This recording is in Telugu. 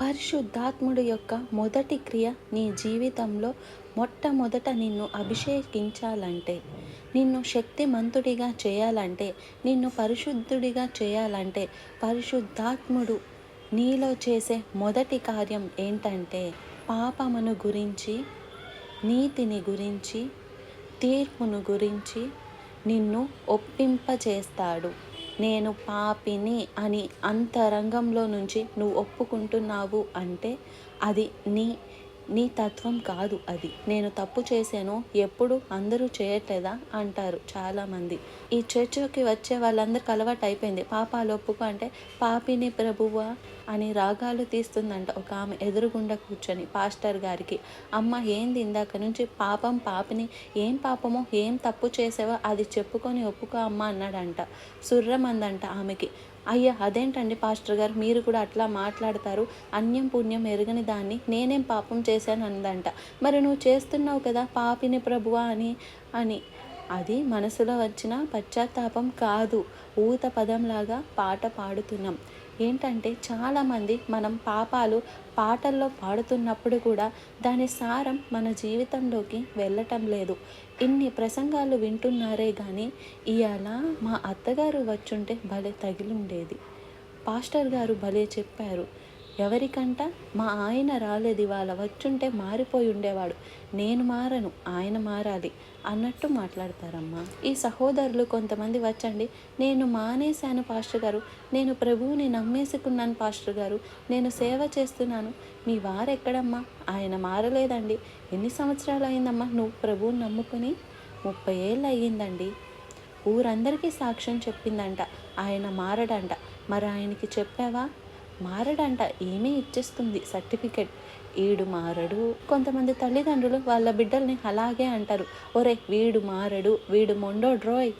పరిశుద్ధాత్ముడు యొక్క మొదటి క్రియ నీ జీవితంలో మొట్టమొదట నిన్ను అభిషేకించాలంటే నిన్ను శక్తిమంతుడిగా చేయాలంటే నిన్ను పరిశుద్ధుడిగా చేయాలంటే పరిశుద్ధాత్ముడు నీలో చేసే మొదటి కార్యం ఏంటంటే పాపమును గురించి నీతిని గురించి తీర్పును గురించి నిన్ను ఒప్పింపచేస్తాడు నేను పాపిని అని అంతరంగంలో నుంచి నువ్వు ఒప్పుకుంటున్నావు అంటే అది నీ నీ తత్వం కాదు అది. నేను తప్పు చేశాను ఎప్పుడు అందరూ చేయట్లేదా? అంటారు చాలామంది. ఈ చర్చ్కి వచ్చే వాళ్ళందరికి అలవాటు అయిపోయింది. పాపాలు ఒప్పుకో అంటే పాపిని ప్రభువా అని రాగాలు తీస్తుందంట ఒక ఆమె ఎదురుగుండా కూర్చొని పాస్టర్ గారికి. అమ్మ ఏంది ఇందాక నుంచి పాపం పాపిని ఏం పాపమో ఏం తప్పు చేసావో అది చెప్పుకొని ఒప్పుకో అమ్మ అన్నాడంట. సుర్రమందంట ఆమెకి. అయ్యా అదేంటండి పాస్టర్ గారు? మీరు కూడా అట్లా మాట్లాడతారు. అన్యం పుణ్యం ఎరగని దాన్ని నేనేం పాపం చేశాను అందంట మరి నువ్వు చేస్తున్నావు కదా పాపిని ప్రభువా అని అని. అది మనసులో వచ్చిన పశ్చాత్తాపం కాదు. ఊత పదంలాగా పాట పాడుతున్నాం. ఏంటంటే చాలామంది మనం పాపాలు పాటల్లో పాడుతున్నప్పుడు కూడా దాని సారం మన జీవితంలోకి వెళ్ళటం లేదు. ఇన్ని ప్రసంగాలు వింటున్నారే కానీ ఇవాళ మా అత్తగారు వచ్చుంటే భలే తగిలుండేది. పాస్టర్ గారు భలే చెప్పారు. ఎవరికంట? మా ఆయన రాలేదు ఇవాళ వచ్చుంటే మారిపోయి ఉండేవాడు. నేను మారను ఆయన మారాలి అన్నట్టు మాట్లాడతారమ్మా. ఈ సహోదరులు కొంతమంది వచ్చండి నేను మానేశాను పాస్టర్ గారు. నేను ప్రభువుని నమ్మేసుకున్నాను పాస్టర్ గారు. నేను సేవ చేస్తున్నాను. మీ వారెక్కడమ్మా? ఆయన మారలేదండి. ఎన్ని సంవత్సరాలు అయిందమ్మా నువ్వు ప్రభువుని నమ్ముకుని? ముప్పై ఏళ్ళు అయ్యిందండి. ఊరందరికీ సాక్ష్యం చెప్పిందంట. ఆయన మారడంట. మరి ఆయనకి చెప్పావా? మారడంట ఏమీ ఇచ్చేస్తుంది సర్టిఫికెట్? వీడు మారడు. కొంతమంది తల్లిదండ్రులు వాళ్ళ బిడ్డల్ని అలాగే అంటారు. ఒరే వీడు మారడు వీడు మొండోడ్రోయ్.